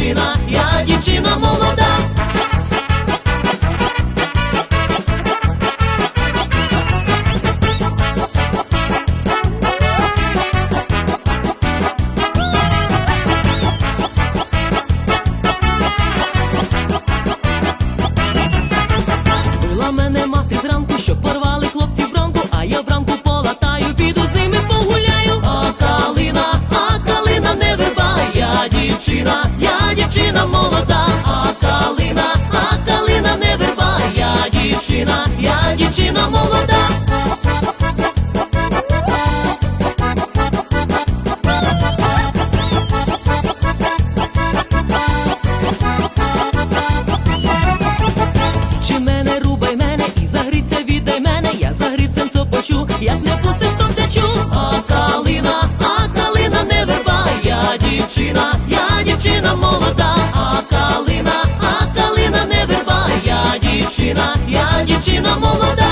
дівчина, я дівчина молода. Україна молода.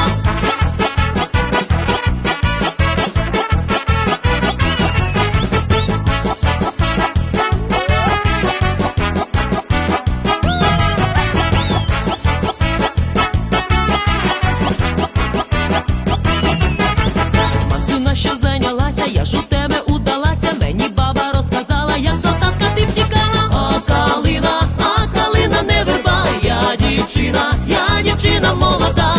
Що зайнялася, я ж у тебе удалася, мені баба розказала, як до татка ти втікала. Калина, а калина не вирба, я дівчина, я дівчина молода.